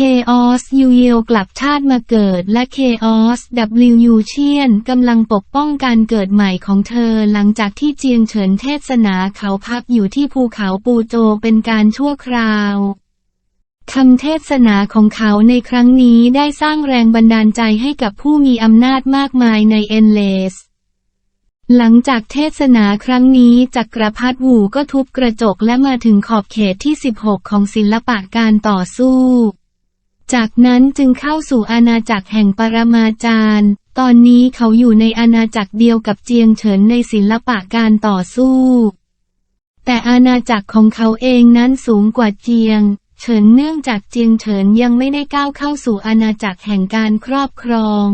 เคออสยูเยลกลับชาติมาเกิดและเคออส W ยูเชียนกำลังปกป้องการเกิดใหม่ของเธอหลังจากที่เจียงเฉินเทศนาเขาพักอยู่ที่ภูเขาปูโจเป็นการชั่วคราวคำเทศนาของเขาในครั้งนี้ได้สร้างแรงบันดาลใจให้กับผู้มีอำนาจมากมายในเอนเลส หลังจากเทศนาครั้งนี้จักรพรรดิวูก็ทุบกระจกและมาถึงขอบเขตที่ 16 ของศิลปะการต่อสู้ จากนั้นจึงเข้าสู่อาณาจักรแห่งปรมาจารย์ ตอนนี้เขาอยู่ในอาณาจักรเดียวกับเจียงเฉินในศิลปะการต่อสู้ แต่อาณาจักรของเขาเองนั้นสูงกว่าเจียง เฉินเนื่องจากเจียงเฉินยังไม่ได้ก้าวเข้าสู่อาณาจักรแห่งการครอบครอง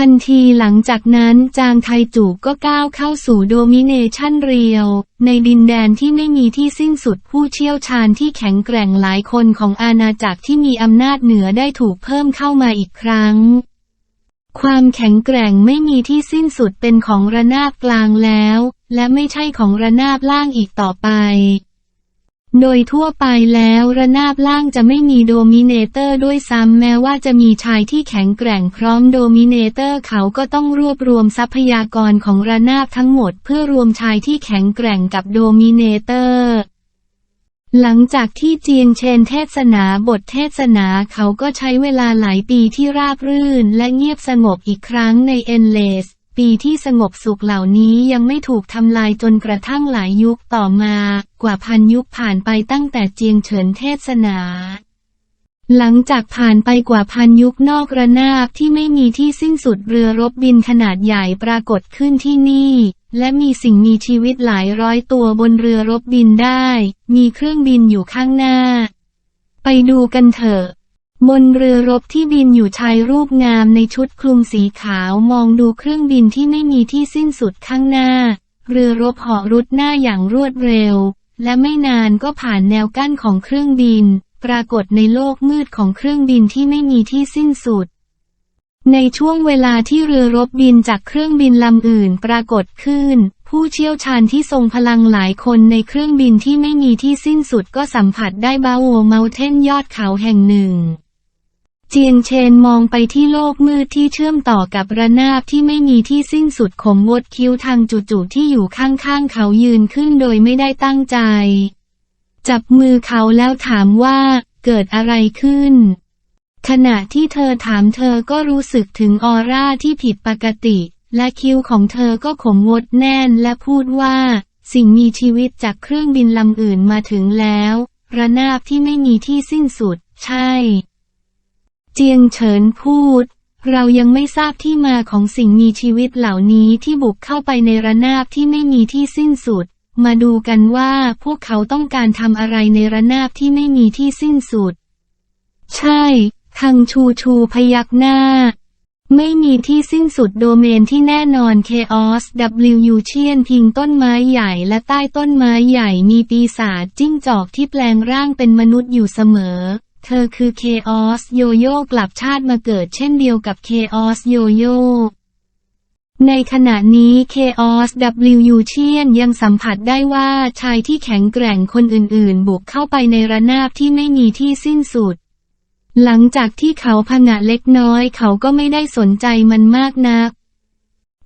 ทันทีหลังจากนั้นจางไทจูก็ก้าวเข้าสู่โดมิเนชันเรียว ในดินแดนที่ไม่มีที่สิ้นสุดผู้เชี่ยวชาญที่แข็งแกร่งหลายคนของอาณาจักรที่มีอำนาจเหนือได้ถูกเพิ่มเข้ามาอีกครั้ง ความแข็งแกร่งไม่มีที่สิ้นสุดเป็นของระนาบกลางแล้ว และไม่ใช่ของระนาบล่างอีกต่อไป โดยทั่วไปแล้วระนาบล่างจะไม่มีโดมิเนเตอร์ด้วยซ้ำแม้ว่าจะมีชายที่แข็งแกร่งพร้อมโดมิเนเตอร์เขาก็ต้องรวบรวมทรัพยากรของระนาบทั้งหมดเพื่อรวมชายที่แข็งแกร่งกับโดมิเนเตอร์หลังจากที่เจียงเชนเทศนาบทเทศนาเขาก็ใช้เวลาหลายปีที่ราบรื่นและเงียบสงบอีกครั้งในเอนเลส ปีที่สงบสุขเหล่านี้ยังไม่ถูกทำลายจนกระทั่งหลายยุคต่อมา กว่าพันยุคผ่านไปตั้งแต่เจียงเฉินเทศนา หลังจากผ่านไปกว่าพันยุคนอกระนาบที่ไม่มีที่สิ้นสุดเรือรบบินขนาดใหญ่ปรากฏขึ้นที่นี่และมีสิ่งมีชีวิตหลายร้อยตัวบนเรือรบบินได้ มีเครื่องบินอยู่ข้างหน้า ไปดูกันเถอะ บนเรือรบที่บินอยู่ชายรูปงามในชุดคลุมสีขาวมองดูเครื่องบินที่ไม่มีที่สิ้นสุดข้างหน้า เรือรบเหาะรุดหน้าอย่างรวดเร็ว และไม่นานก็ผ่านแนวกั้นของเครื่องบิน ปรากฏในโลกมืดของเครื่องบินที่ไม่มีที่สิ้นสุด ในช่วงเวลาที่เรือรบบินจากเครื่องบินลำอื่นปรากฏขึ้น ผู้เชี่ยวชาญที่ทรงพลังหลายคนในเครื่องบินที่ไม่มีที่สิ้นสุดก็สัมผัสได้บาโวเมลเทนยอดเขาแห่งหนึ่ง เจียงเชนมองไปที่โลกมืดที่เชื่อมต่อกับระนาบที่ไม่มีที่สิ้นสุดขมวดคิ้วทางจู่ๆที่อยู่ข้างๆเขายืนขึ้นโดยไม่ได้ตั้งใจ จับมือเขาแล้วถามว่าเกิดอะไรขึ้น ขณะที่เธอถามเธอก็รู้สึกถึงออร่าที่ผิดปกติ และคิ้วของเธอก็ขมวดแน่นและพูดว่า สิ่งมีชีวิตจากเครื่องบินลำอื่นมาถึงแล้ว ระนาบที่ไม่มีที่สิ้นสุด ใช่ เจียงเฉินพูด เรายังไม่ทราบที่มาของสิ่งมีชีวิตเหล่านี้ที่บุกเข้าไปในระนาบที่ไม่มีที่สิ้นสุด มาดูกันว่าพวกเขาต้องการทำอะไรในระนาบที่ไม่มีที่สิ้นสุด ใช่คังชูชูพยักหน้า ไม่มีที่สิ้นสุดโดเมนที่แน่นอน Chaos W เชียนพิงต้นไม้ใหญ่และใต้ต้นไม้ใหญ่มีปีศาจจิ้งจอกที่แปลงร่างเป็นมนุษย์อยู่เสมอ เธอคือ Chaos โยโย่กลับชาติมาเกิดเช่นเดียวกับ Chaos โยโย่ในขณะนี้ Chaos W เชียนยังสัมผัสได้ว่าชายที่แข็งแกร่งคนอื่นๆ บุกเข้าไปในระนาบที่ไม่มีที่สิ้นสุด หลังจากที่เขาผงะเล็กน้อยเขาก็ไม่ได้สนใจมันมากนัก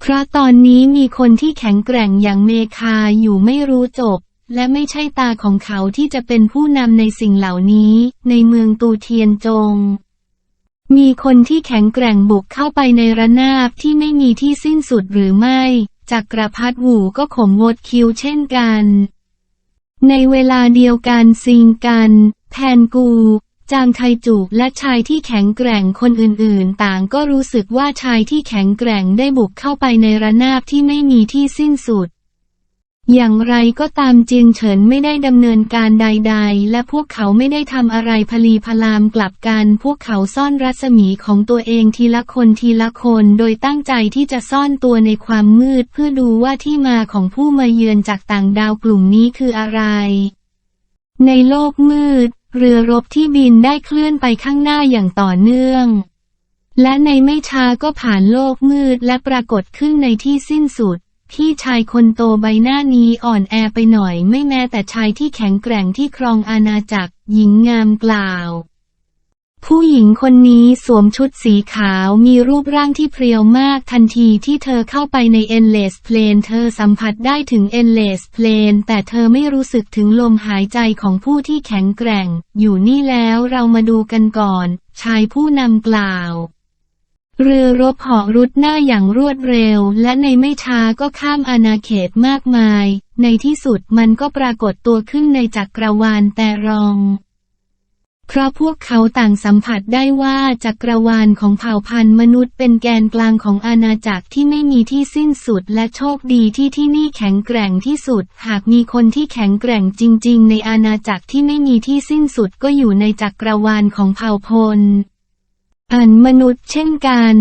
เพราะตอนนี้มีคนที่แข็งแกร่งอย่างเมคาอยู่ไม่รู้จบ และไม่ใช่ตาของเขาที่จะเป็นผู้นำในสิ่งเหล่านี้ ในเมืองตูเทียนจง มีคนที่แข็งแกร่งบุกเข้าไปในระนาบที่ไม่มีที่สิ้นสุดหรือไม่จักรพรรดิหูก็ขมวดคิ้วเช่นกัน ในเวลาเดียวกันซิงกัน แทนกู จางไทจูและชายที่แข็งแกร่งคนอื่นๆ ต่างก็รู้สึกว่าชายที่แข็งแกร่งได้บุกเข้าไปในระนาบที่ไม่มีที่สิ้นสุด อย่างไรก็ตามเจียงเฉินไม่ได้ดำเนินการใด ๆ และพวกเขาไม่ได้ทำอะไรพลีพลามกลับกัน พวกเขาซ่อนรัศมีของตัวเองทีละคนทีละคนโดยตั้งใจที่จะซ่อนตัวในความมืดเพื่อดูว่าที่มาของผู้มาเยือนจากต่างดาวกลุ่มนี้คืออะไร ในโลกมืด เรือรบที่บินได้เคลื่อนไปข้างหน้าอย่างต่อเนื่องและในไม่ช้าก็ผ่านโลกมืดและปรากฏขึ้นในที่สิ้นสุด พี่ชายคนโตใบหน้านี้อ่อนแอไปหน่อยไม่แม้แต่ชายที่แข็งแกร่งที่ครองอาณาจักร หญิงงามกล่าว ผู้หญิงคนนี้สวมชุดสีขาวมีรูปร่างที่เพรียวมากทันทีที่เธอเข้าไปใน Endless Plane เธอสัมผัสได้ถึง Endless Plane แต่เธอไม่รู้สึกถึงลมหายใจของผู้ที่แข็งแกร่ง อยู่นี่แล้วเรามาดูกันก่อน ชายผู้นำกล่าว เรือรบเหาะรุดหน้าอย่างรวดเร็ว และในไม่ช้าก็ข้ามอาณาเขตมากมาย ในที่สุดมันก็ปรากฏตัวขึ้นในจักรวาลแต่รอง เพราะพวกเขาต่างสัมผัสได้ว่าจักรวาลของเผ่าพันธุ์มนุษย์เป็นแกนกลางของอาณาจักรที่ไม่มีที่สิ้นสุดและโชคดีที่ที่นี่แข็งแกร่งที่สุด หากมีคนที่แข็งแกร่งจริง ๆ ในอาณาจักรที่ไม่มีที่สิ้นสุดก็อยู่ในจักรวาลของเผ่าพล อันมนุษย์เช่นกัน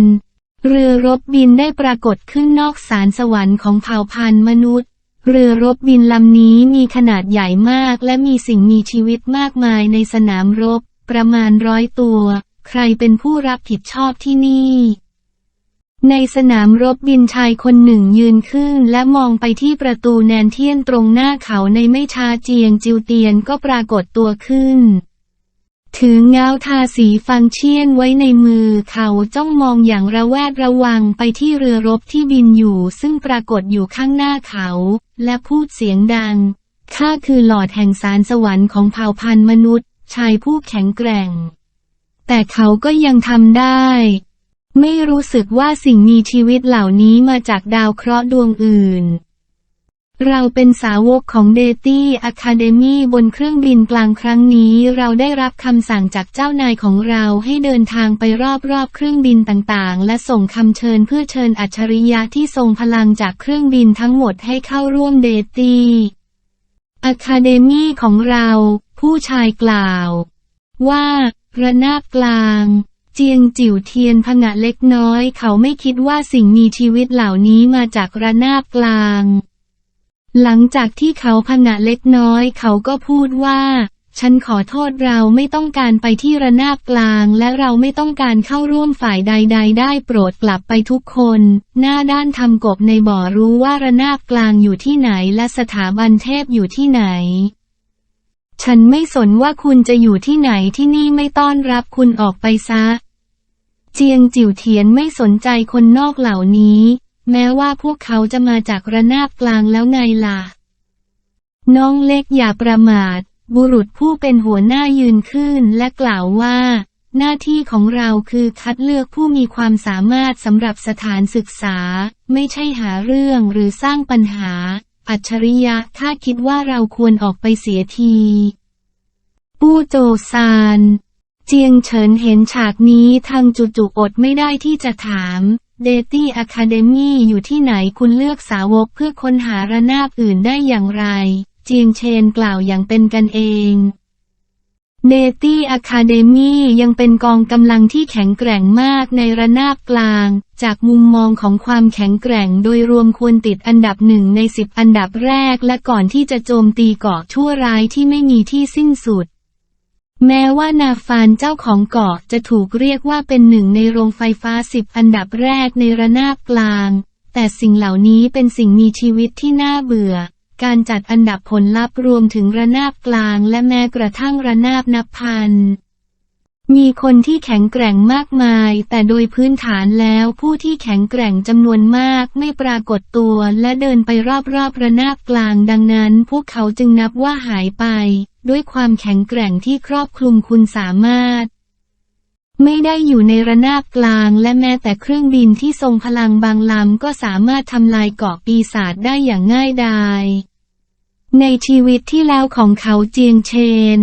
เรือรบบินได้ปรากฏขึ้นนอกสารสวรรค์ของเผ่าพันธุ์มนุษย์ เรือรบบินลำนี้มีขนาดใหญ่มากและมีสิ่งมีชีวิตมากมายในสนามรบ ประมาณร้อยตัว ใครเป็นผู้รับผิดชอบที่นี่ ในสนามรบบินชายคนหนึ่งยืนขึ้นและมองไปที่ประตูแนนเทียนตรงหน้าเขาในไม่ช้าเจียงจิวเตียนก็ปรากฏตัวขึ้น ถือเงาทาสีฟังเชียนไว้ในมือเขาจ้องมองอย่างระแวดระวังไปที่เรือรบที่บินอยู่ ซึ่งปรากฏอยู่ข้างหน้าเขา และพูดเสียงดัง ข้าคือหลอดแห่งสารสวรรค์ของเผ่าพันธุ์มนุษย์ ชายผู้แข็งแกร่ง แต่เขาก็ยังทำได้ ไม่รู้สึกว่าสิ่งมีชีวิตเหล่านี้มาจากดาวเคราะห์ดวงอื่น เราเป็นสาวกของเดตี้อะคาเดมีบนเครื่องบินกลางครั้งนี้ เราได้รับคำสั่งจากเจ้านายของเราให้เดินทางไปรอบๆเครื่องบินต่างๆ และส่งคำเชิญเพื่อเชิญอัจฉริยะที่ทรงพลังจากเครื่องบินทั้งหมดให้เข้าร่วมเดตี้อะคาเดมีของเรา ผู้ชายกล่าว ว่า ระนาบกลางเจียงจิ๋วเทียนผงะเล็กน้อย เขาไม่คิดว่าสิ่งมีชีวิตเหล่านี้มาจากระนาบกลาง หลังจากที่เขาผงะเล็กน้อยเขาก็พูดว่า ฉันขอโทษเราไม่ต้องการไปที่ระนาบกลาง และเราไม่ต้องการเข้าร่วมฝ่ายใดๆได้โปรดกลับไปทุกคน หน้าด้านทำกบในบ่อรู้ว่าระนาบกลางอยู่ที่ไหนและสถาบันเทพอยู่ที่ไหน ฉันไม่สนว่าคุณจะอยู่ที่ไหนที่นี่ไม่ต้อนรับคุณออกไปซะ เจียงจิ๋วเทียนไม่สนใจคนนอกเหล่านี้ แม้ว่าพวกเขาจะมาจากระนาบกลางแล้วไงล่ะ น้องเล็กอย่าประมาท บุรุษผู้เป็นหัวหน้ายืนขึ้นและกล่าวว่า หน้าที่ของเราคือคัดเลือกผู้มีความสามารถสำหรับสถานศึกษา ไม่ใช่หาเรื่องหรือสร้างปัญหา อัจฉริยะข้าคิดว่าเราควรออกไปเสียทีปู้โจซานเจียงเฉินเห็นฉากนี้ทางจุๆอดไม่ได้ที่จะถาม เดตี้อะคาเดมีอยู่ที่ไหนคุณเลือกสาวกเพื่อค้นหาระนาบอื่นได้อย่างไร เจียงเชนกล่าวอย่างเป็นกันเองเดตี้อะคาเดมียังเป็นกองกำลังที่แข็งแกร่งมากในระนาบกลาง จากมุมมองของความแข็งแกร่งโดยรวมควรติดอันดับหนึ่งในสิบอันดับแรกและก่อนที่จะโจมตีเกาะชั่วร้ายที่ไม่มีที่สิ้นสุด แม้ว่านาฟานเจ้าของเกาะจะถูกเรียกว่าเป็นหนึ่งในโรงไฟฟ้าสิบอันดับแรกในระนาบกลาง แต่สิ่งเหล่านี้เป็นสิ่งมีชีวิตที่น่าเบื่อ การจัดอันดับผลลัพธ์รวมถึงระนาบกลางและแม้กระทั่งระนาบนับพัน มีคนที่แข็งแกร่งมากมาย แต่โดยพื้นฐานแล้วผู้ที่แข็งแกร่งจำนวนมากไม่ปรากฏตัวและเดินไปรอบๆระนาบกลางดังนั้น พวกเขาจึงนับว่าหายไป ด้วยความแข็งแกร่งที่ครอบคลุมคุณสามารถ ไม่ได้อยู่ในระนาบกลางและแม้แต่เครื่องบินที่ทรงพลังบางลำก็สามารถทำลายเกาะปีศาจได้อย่างง่ายดายในชีวิตที่แล้วของเขาเจียงเชน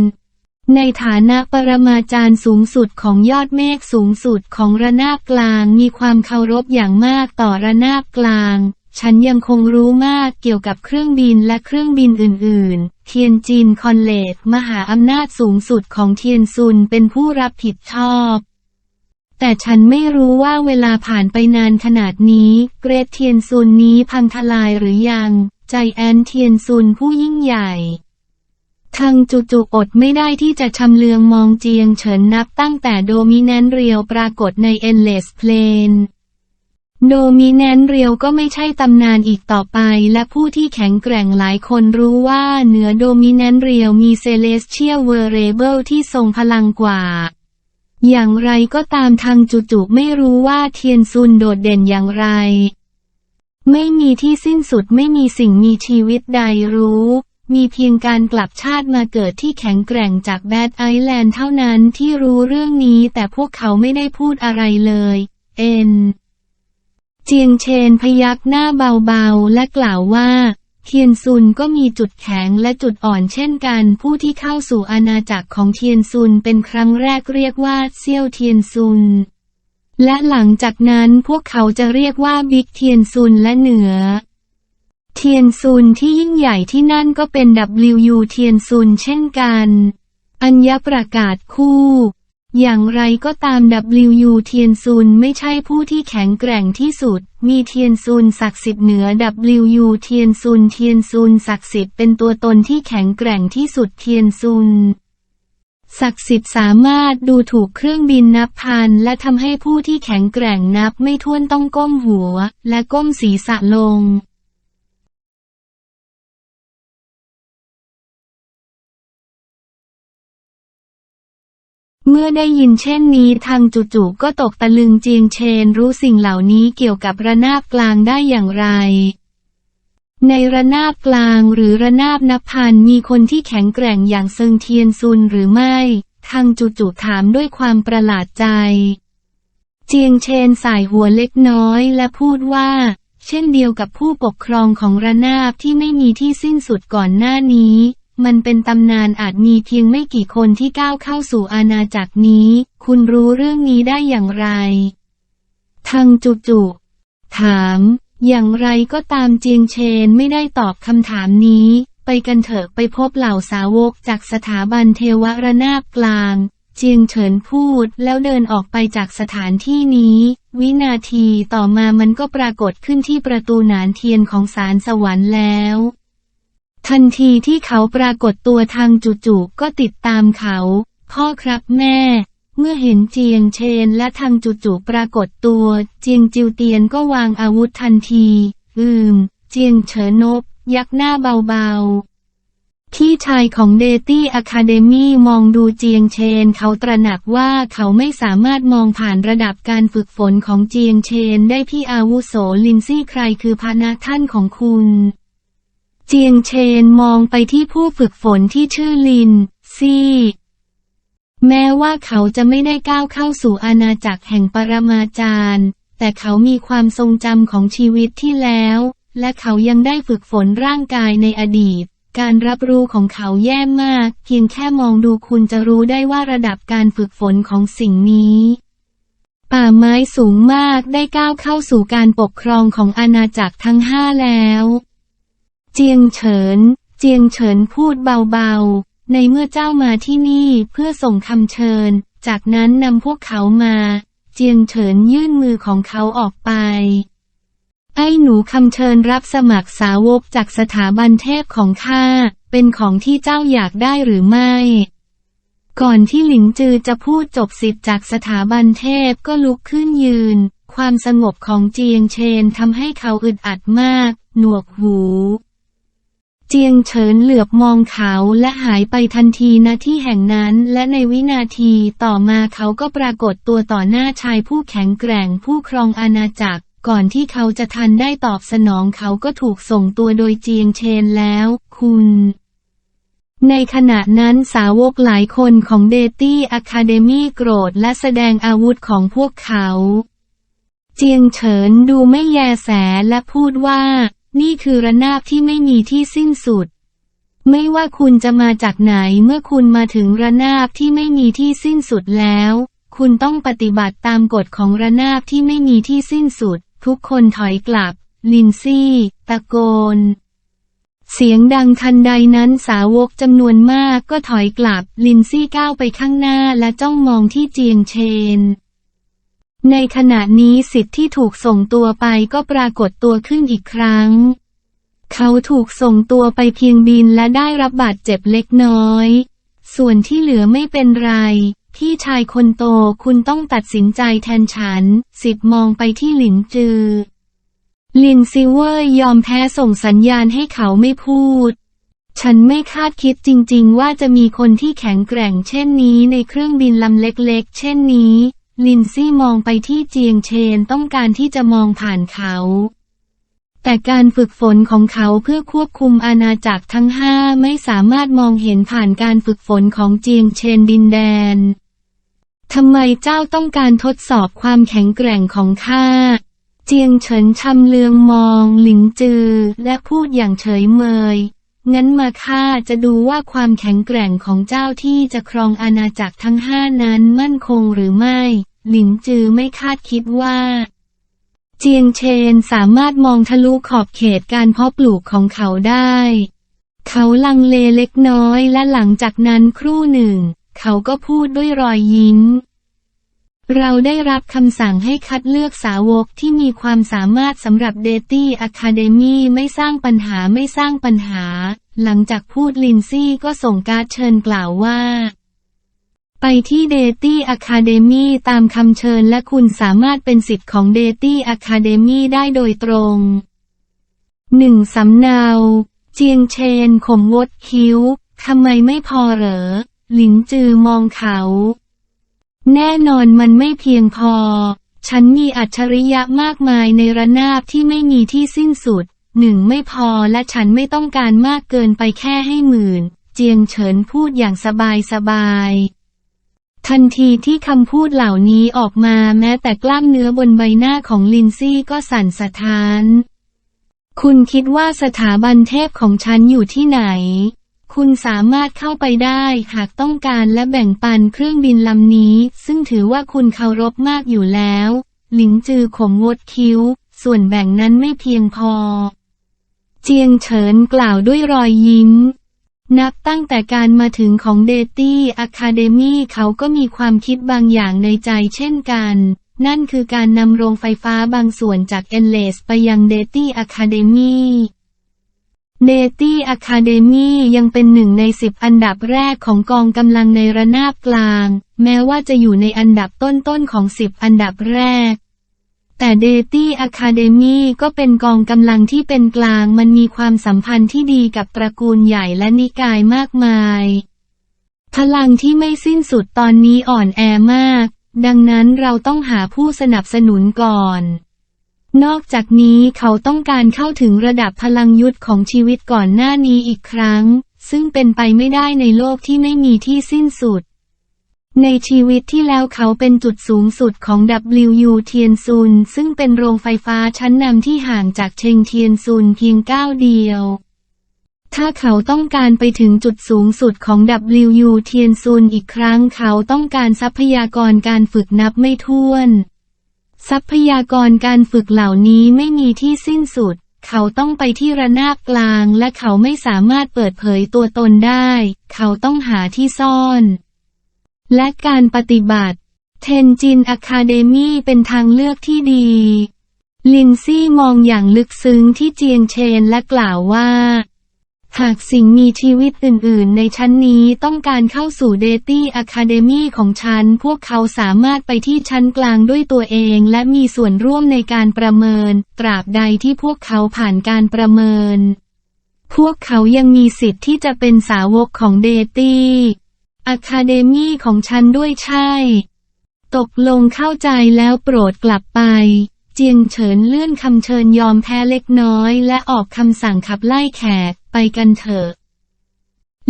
ในฐานะปรมาจารย์สูงสุดของยอดเมฆสูงสุดของระนาบกลางมีความเคารพอย่างมากต่อระนาบกลาง ฉันยังคงรู้มากเกี่ยวกับเครื่องบินและเครื่องบินอื่น ๆ เทียนจินคอนเลดมหาอำนาจสูงสุดของเทียนซุนเป็นผู้รับผิดชอบ แต่ฉันไม่รู้ว่าเวลาผ่านไปนานขนาดนี้ เกรดเทียนซุนนี้พังทลายหรือยัง ใจแอนเทียนซุนผู้ยิ่งใหญ่ทางจุๆอดไม่ได้ที่จะชำเลืองมองเจียงเฉินนับตั้งแต่โดมิแนนเรียวปรากฏใน Endless Plane โดมิแนนเรียวก็ไม่ใช่ตำนานอีกต่อไป และผู้ที่แข็งแกร่งหลายคนรู้ว่าเหนือโดมิแนนเรียวมีเซเลสเชียลเวอร์เรเบิลที่ทรงพลังกว่า อย่างไรก็ตามทางจุๆไม่รู้ว่าเทียนซุนโดดเด่นอย่างไร ไม่มีที่สิ้นสุดไม่มีสิ่งมีชีวิตใดรู้มีเพียงการกลับชาติมาเกิดที่แข็งแกร่งจากแบดไอแลนด์เท่านั้นที่รู้เรื่องนี้แต่พวกเขาไม่ได้พูดอะไรเลย เอ็น เจียงเชนพยักหน้าเบาๆ และกล่าวว่า เทียนซุนก็มีจุดแข็งและจุดอ่อนเช่นกัน ผู้ที่เข้าสู่อาณาจักรของเทียนซุนเป็นครั้งแรกเรียกว่าเซี่ยวเทียนซุน และหลังจากนั้นพวกเขาจะเรียกว่าบิ๊กเทียนซุนและเหนือ เทียนซุนที่ยิ่งใหญ่ที่นั่นก็เป็น WU เทียนซุนเช่นกัน อัญญประกาศคู่ อย่างไรก็ตาม WU เทียนซุนไม่ใช่ผู้ที่แข็งแกร่งที่สุด มีเทียนซุนศักดิ์สิทธิ์เหนือ WU เทียนซุนเทียนซุนศักดิ์สิทธิ์เป็นตัวตนที่แข็งแกร่งที่สุดเทียนซุนศักดิ์สิทธิ์สามารถดูถูกเครื่องบินนับพันและทำให้ผู้ที่แข็งแกร่งนับไม่ถ้วนต้องก้มหัว และก้มศีรษะลง เมื่อได้ยินเช่นนี้ทางจุๆก็ตกตะลึงเจียงเชนรู้สิ่งเหล่านี้เกี่ยวกับระนาบกลางได้อย่างไร ในระนาบกลางหรือระนาบนับพันมีคนที่แข็งแกร่งอย่างเซิงเทียนซุนหรือไม่ ทางจุๆถามด้วยความประหลาดใจ เจียงเชนสายหัวเล็กน้อยและพูดว่า เช่นเดียวกับผู้ปกครองของระนาบที่ไม่มีที่สิ้นสุดก่อนหน้านี้ มันเป็นตำนานอาจมีเพียงไม่กี่คนที่ก้าวเข้าสู่อาณาจักรนี้ คุณรู้เรื่องนี้ได้อย่างไร ทางจุจุถาม อย่างไรก็ตามเจียงเชนไม่ได้ตอบคำถามนี้ ไปกันเถอะไปพบเหล่าสาวกจากสถาบันเทวระนาบกลาง เจียงเฉินพูดแล้วเดินออกไปจากสถานที่นี้ วินาทีต่อมามันก็ปรากฏขึ้นที่ประตูหนานเทียนของศาลสวรรค์แล้ว ทันทีที่เขาปรากฏตัวทางจุๆก็ติดตามเขา พ่อครับแม่ เมื่อเห็นเจียงเชนและทางจุๆปรากฏตัว เจียงจิวเตียนก็วางอาวุธทันที อืม เจียงเฉินนบ ยักหน้าเบาๆ พี่ชายของเดตี้อะคาเดมี่มองดูเจียงเชน เขาตระหนักว่าเขาไม่สามารถมองผ่านระดับการฝึกฝนของเจียงเชน ได้พี่อาวุโสลินซี่ใครคือพานะท่านของคุณ เจียงเชนมองไปที่ผู้ฝึกฝนที่ชื่อลิน ซี่ แม้ว่าเขาจะไม่ได้ก้าวเข้าสู่อาณาจักรแห่งปรมาจารย์ แต่เขามีความทรงจำของชีวิตที่แล้ว และเขายังได้ฝึกฝนร่างกายในอดีต การรับรู้ของเขาแย่มาก เพียงแค่มองดูคุณจะรู้ได้ว่าระดับการฝึกฝนของสิ่งนี้ป่าไม้สูงมากได้ก้าวเข้าสู่การปกครองของอาณาจักรทั้งห้าแล้ว เจียงเฉิน เจียงเฉินพูดเบาๆ ในเมื่อเจ้ามาที่นี่เพื่อส่งคำเชิญ จากนั้นนำพวกเขามา เจียงเฉินยื่นมือของเขาออกไป ไอ้หนูคำเชิญรับสมัครสาวกจากสถาบันเทพของข้า เป็นของที่เจ้าอยากได้หรือไม่ ก่อนที่หลิงจือจะพูดจบสิทธิ์จากสถาบันเทพก็ลุกขึ้นยืนความสงบของเจียงเชนทำให้เขาอึดอัดมาก หนวกหู เจียงเฉินเหลือบมองเขาและหายไปทันทีณที่แห่งนั้น และในวินาทีต่อมาเขาก็ปรากฏตัวต่อหน้าชายผู้แข็งแกร่งผู้ครองอาณาจักร ก่อนที่เขาจะทันได้ตอบสนองเขาก็ถูกส่งตัวโดยเจียงเชนแล้ว คุณ ในขณะนั้นสาวกหลายคนของเดตี้อะคาเดมีโกรธและแสดงอาวุธของพวกเขา เจียงเฉินดูไม่แยแสและพูดว่า นี่คือระนาบที่ไม่มีที่สิ้นสุด ไม่ว่าคุณจะมาจากไหนเมื่อคุณมาถึงระนาบที่ไม่มีที่สิ้นสุดแล้ว คุณต้องปฏิบัติตามกฎของระนาบที่ไม่มีที่สิ้นสุด ทุกคนถอยกลับ ลินซี่ตะโกน เสียงดังทันใดนั้นสาวกจำนวนมากก็ถอยกลับ ลินซี่ก้าวไปข้างหน้าและจ้องมองที่เจียงเชน ในขณะนี้สิทธิ์ที่ถูกส่งตัวไปก็ปรากฏตัวขึ้นอีกครั้ง เขาถูกส่งตัวไปเพียงบินและได้รับบาดเจ็บเล็กน้อย ส่วนที่เหลือไม่เป็นไร พี่ชายคนโตคุณต้องตัดสินใจแทนฉัน สิทธิ์มองไปที่หลินจือ ลินซิเวอร์ยอมแพ้ส่งสัญญาณให้เขาไม่พูด ฉันไม่คาดคิดจริง ๆ ว่าจะมีคนที่แข็งแกร่งเช่นนี้ในเครื่องบินลำเล็กๆ เช่นนี้ ลินซี่มองไปที่เจียงเชนต้องการที่จะมองผ่านเขา แต่การฝึกฝนของเขาเพื่อควบคุมอาณาจักรทั้งห้าไม่สามารถมองเห็นผ่านการฝึกฝนของเจียงเชนดินแดนทำไมเจ้าต้องการทดสอบความแข็งแกร่งของข้า เจียงเฉินชำเลืองมอง หลิงจือ และพูดอย่างเฉยเมย งั้นมาข้าจะดูว่าความแข็งแกร่งของเจ้าที่จะครองอาณาจักรทั้งห้านั้นมั่นคงหรือไม่ หลินจือไม่คาดคิดว่า เจียงเชนสามารถมองทะลุขอบเขตการเพาะปลูกของเขาได้ เขาลังเลเล็กน้อยและหลังจากนั้นครู่หนึ่ง เขาก็พูดด้วยรอยยิ้ม เราได้รับคำสั่งให้คัดเลือกสาวกที่มีความสามารถสำหรับเดตี้อะคาเดมีไม่สร้างปัญหาไม่สร้างปัญหา หลังจากพูดลินซี่ก็ส่งการ์ดเชิญกล่าวว่า ไปที่เดตี้อะคาเดมีตามคำเชิญและคุณสามารถเป็นสิทธิ์ของเดตี้อะคาเดมีได้โดยตรงหนึ่งสำเนา เจียงเชนข่มวดคิ้วทำไมไม่พอเหรอ หลินจือมองเขา แน่นอนมันไม่เพียงพอ ฉันมีอัจฉริยะมากมายในระนาบที่ไม่มีที่สิ้นสุด หนึ่งไม่พอและฉันไม่ต้องการมากเกินไปแค่ให้หมื่น เจียงเฉินพูดอย่างสบายสบายๆทันทีที่คำพูดเหล่านี้ออกมาแม้แต่กล้ามเนื้อบนใบหน้าของลินซี่ก็สั่นสะท้าน คุณคิดว่าสถาบันเทพของฉันอยู่ที่ไหน คุณสามารถเข้าไปได้หากต้องการและแบ่งปันเครื่องบินลำนี้ ซึ่งถือว่าคุณเคารพมากอยู่แล้ว หลิงจือขมวดคิ้ว ส่วนแบ่งนั้นไม่เพียงพอ เจียงเฉินกล่าวด้วยรอยยิ้ม นับตั้งแต่การมาถึงของเดตี้อะคาเดมีเขาก็มีความคิดบางอย่างในใจเช่นกัน นั่นคือการนำโรงไฟฟ้าบางส่วนจากเอนเลสไปยังเดตี้อะคาเดมี เดตี้อะคาเดมียังเป็นหนึ่งในสิบอันดับแรกของกองกำลังในระนาบกลาง แม้ว่าจะอยู่ในอันดับต้นๆของสิบอันดับแรก แต่เดตี้อะคาเดมีก็เป็นกองกำลังที่เป็นกลางมันมีความสัมพันธ์ที่ดีกับตระกูลใหญ่และนิกายมากมาย พลังที่ไม่สิ้นสุดตอนนี้อ่อนแอมาก ดังนั้นเราต้องหาผู้สนับสนุนก่อน นอกจากนี้เขาต้องการเข้าถึงระดับพลังยุทธของชีวิตก่อนหน้านี้อีกครั้ง ซึ่งเป็นไปไม่ได้ในโลกที่ไม่มีที่สิ้นสุด ในชีวิตที่แล้วเขาเป็นจุดสูงสุดของ WU เทียนซุน ซึ่งเป็นโรงไฟฟ้าชั้นนำที่ห่างจากเชงเทียนซุนเพียงก้าวเดียว ถ้าเขาต้องการไปถึงจุดสูงสุดของ WU เทียนซุนอีกครั้ง เขาต้องการทรัพยากรการฝึกนับไม่ถ้วน ทรัพยากรการฝึกเหล่านี้ไม่มีที่สิ้นสุด เขาต้องไปที่ระนาบกลางและเขาไม่สามารถเปิดเผยตัวตนได้ เขาต้องหาที่ซ่อน และการปฏิบัติ เทนจินอะคาเดมีเป็นทางเลือกที่ดี ลินซี่มองอย่างลึกซึ้งที่เจียงเชนและกล่าวว่า หากสิ่งมีชีวิตอื่นๆ ในชั้นนี้ต้องการเข้าสู่เดตี้อะคาเดมีของฉัน พวกเขาสามารถไปที่ชั้นกลางด้วยตัวเองและมีส่วนร่วมในการประเมิน ตราบใดที่พวกเขาผ่านการประเมิน พวกเขายังมีสิทธิ์ที่จะเป็นสาวกของเดตี้อะคาเดมีของฉันด้วยใช่ ตกลงเข้าใจแล้วโปรดกลับไปเจียงเฉินเลื่อนคำเชิญยอมแพ้เล็กน้อย และออกคำสั่งขับไล่แขก ไปกันเถอะ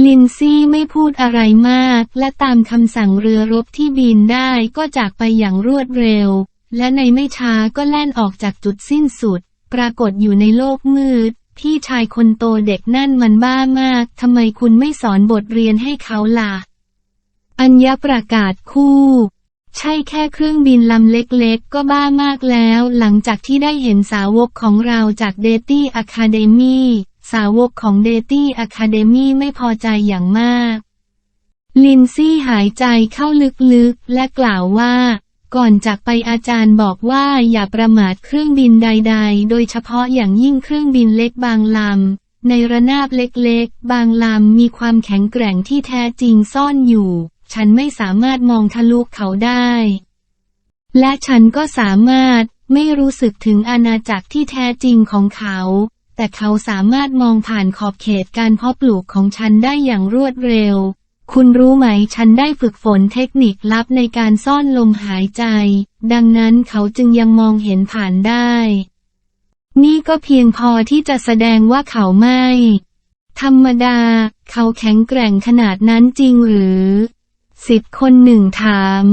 ลินซี่ไม่พูดอะไรมาก และตามคำสั่งเรือรบที่บินได้ก็จากไปอย่างรวดเร็ว และในไม่ช้าก็แล่นออกจากจุดสิ้นสุด ปรากฏอยู่ในโลกมืด พี่ชายคนโตเด็กนั่นมันบ้ามาก ทำไมคุณไม่สอนบทเรียนให้เขาล่ะ อัญญประกาศคู่ใช่แค่เครื่องบินลำเล็กๆ ก็บ้ามากแล้ว หลังจากที่ได้เห็นสาวกของเราจากเดตี้อะคาเดมี สาวกของเดตี้อะคาเดมี่ไม่พอใจอย่างมาก ลินซี่หายใจเข้าลึกๆ และกล่าวว่า ก่อนจากไปอาจารย์บอกว่าอย่าประมาทเครื่องบินใด ๆ โดยเฉพาะอย่างยิ่งเครื่องบินเล็กบางลำ ในระนาบเล็กๆ บางลำมีความแข็งแกร่งที่แท้จริงซ่อนอยู่ ฉันไม่สามารถมองทะลุเขาได้ และฉันก็สามารถไม่รู้สึกถึงอาณาจักรที่แท้จริงของเขา แต่เขาสามารถมองผ่านขอบเขตการเพาะปลูกของฉันได้อย่างรวดเร็ว คุณรู้ไหมฉันได้ฝึกฝนเทคนิคลับในการซ่อนลมหายใจ ดังนั้นเขาจึงยังมองเห็นผ่านได้ นี่ก็เพียงพอที่จะแสดงว่าเขาไม่ ธรรมดา เขาแข็งแกร่งขนาดนั้นจริงหรือสิบคนหนึ่งถาม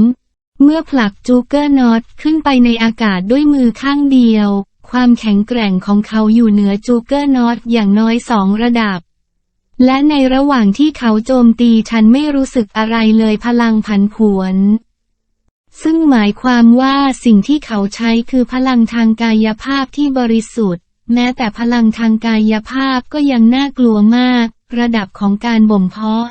เมื่อผลักจูเกอร์น็อตขึ้นไปในอากาศด้วยมือข้างเดียว ความแข็งแกร่งของเขาอยู่เหนือจูเกอร์นอตอย่างน้อยสองระดับ และในระหว่างที่เขาโจมตีฉันไม่รู้สึกอะไรเลยพลังผันผวน ซึ่งหมายความว่าสิ่งที่เขาใช้คือพลังทางกายภาพที่บริสุทธิ์ แม้แต่พลังทางกายภาพก็ยังน่ากลัวมาก ระดับของการบ่มเพาะ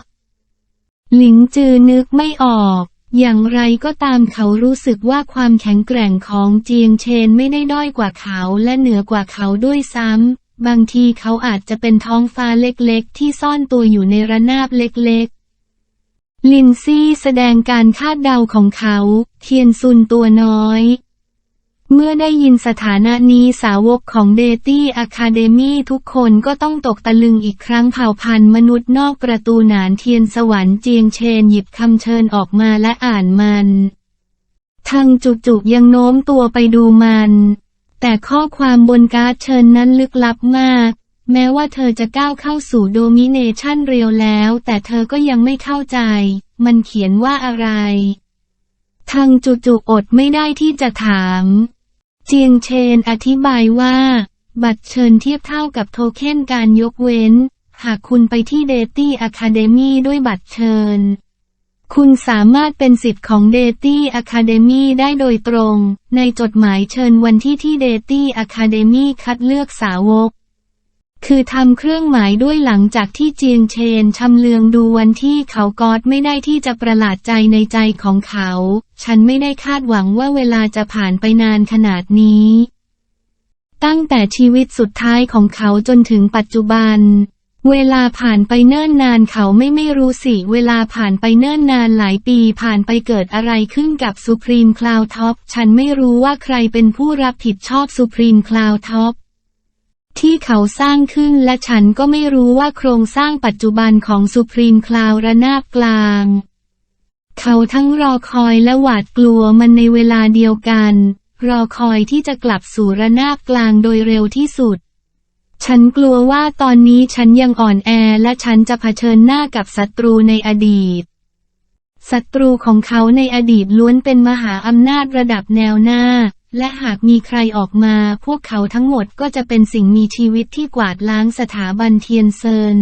หลิงจือนึกไม่ออก อย่างไรก็ตามเขารู้สึกว่าความแข็งแกร่งของเจียงเชนไม่ได้ด้อยกว่าเขาและเหนือกว่าเขาด้วยซ้ำ บางทีเขาอาจจะเป็นท้องฟ้าเล็กๆ ที่ซ่อนตัวอยู่ในระนาบเล็กๆ ลินซี่แสดงการคาดเดาของเขา เทียนซุนตัวน้อย เมื่อได้ยินสถานะนี้สาวกของเดตี้อะคาเดมีทุกคนก็ต้องตกตะลึงอีกครั้งเผ่าพันธุ์มนุษย์นอกประตูหนานเทียนสวรรค์เจียงเชนหยิบคำเชิญออกมาและอ่านมันทางจุกจุกยังโน้มตัวไปดูมัน แต่ข้อความบนการ์ดเชิญนั้นลึกลับมาก แม้ว่าเธอจะก้าวเข้าสู่โดมิเนชันเรียวแล้ว แต่เธอก็ยังไม่เข้าใจ มันเขียนว่าอะไร ทางจุจุอดไม่ได้ที่จะถาม เจียงเชนอธิบายว่า บัตรเชิญเทียบเท่ากับโทเค็นการยกเว้น หากคุณไปที่เดตี้อะคาเดมีด้วยบัตรเชิญ คุณสามารถเป็นสิทธิ์ของเดตี้อะคาเดมีได้โดยตรง ในจดหมายเชิญวันที่ที่เดตี้อะคาเดมีคัดเลือกสาวก คือทำเครื่องหมายด้วยหลังจากที่เจียงเชนชำเลืองดูวันที่เขากอดไม่ได้ที่จะประหลาดใจในใจของเขา ฉันไม่ได้คาดหวังว่าเวลาจะผ่านไปนานขนาดนี้ ตั้งแต่ชีวิตสุดท้ายของเขาจนถึงปัจจุบัน เวลาผ่านไปเนิ่นนานเขาไม่ไม่รู้สิ เวลาผ่านไปเนิ่นนานหลายปีผ่านไปเกิดอะไรขึ้นกับสุพรีมคลาวท็อป ฉันไม่รู้ว่าใครเป็นผู้รับผิดชอบสุพรีมคลาวท็อป ที่เขาสร้างขึ้นและฉันก็ไม่รู้ว่าโครงสร้างปัจจุบันของสุพรีมคลาวระนาบกลาง เขาทั้งรอคอยและหวาดกลัวมันในเวลาเดียวกัน รอคอยที่จะกลับสู่ระนาบกลางโดยเร็วที่สุด ฉันกลัวว่าตอนนี้ฉันยังอ่อนแอและฉันจะเผชิญหน้ากับศัตรูในอดีต ศัตรูของเขาในอดีตล้วนเป็นมหาอำนาจระดับแนวหน้า และหากมีใครออกมาพวกเขาทั้งหมดก็จะเป็นสิ่งมีชีวิตที่กวาดล้างสถาบันเทียนเซิน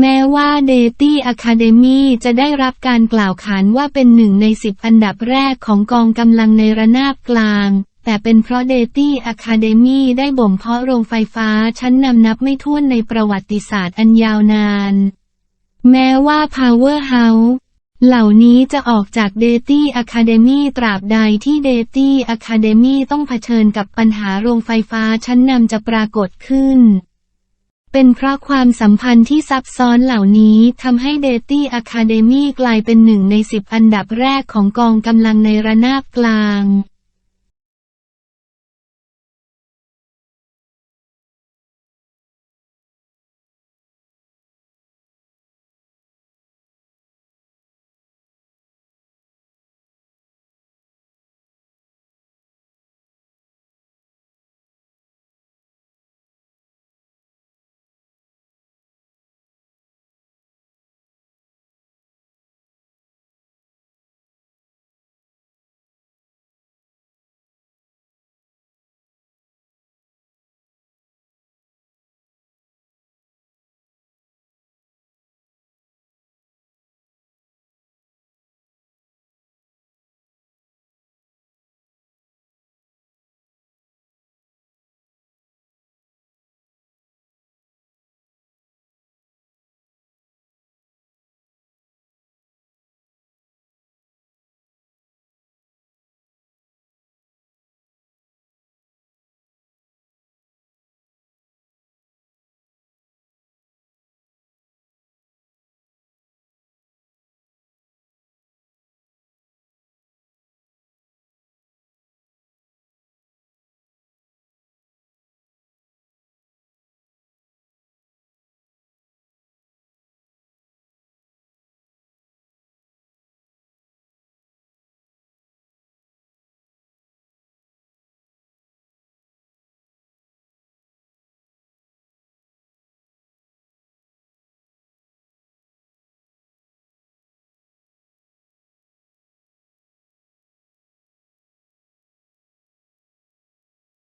แม้ว่าเดตี้อะคาเดมีจะได้รับการกล่าวขานว่าเป็นหนึ่งในสิบอันดับแรกของกองกำลังในระนาบกลาง แต่เป็นเพราะเดตี้อะคาเดมีได้บ่มเพาะโรงไฟฟ้าชั้นนำนับไม่ถ้วนในประวัติศาสตร์อันยาวนาน แม้ว่า Power House เหล่านี้จะออกจากเดตี้อะคาเดมีตราบใดที่เดตี้อะคาเดมีต้องเผชิญกับปัญหาโรงไฟฟ้าชั้นนำจะปรากฏขึ้น เป็นเพราะความสัมพันธ์ที่ซับซ้อนเหล่านี้ทำให้เดตี้อะคาเดมีกลายเป็นหนึ่งในสิบอันดับแรกของกองกำลังในระนาบกลาง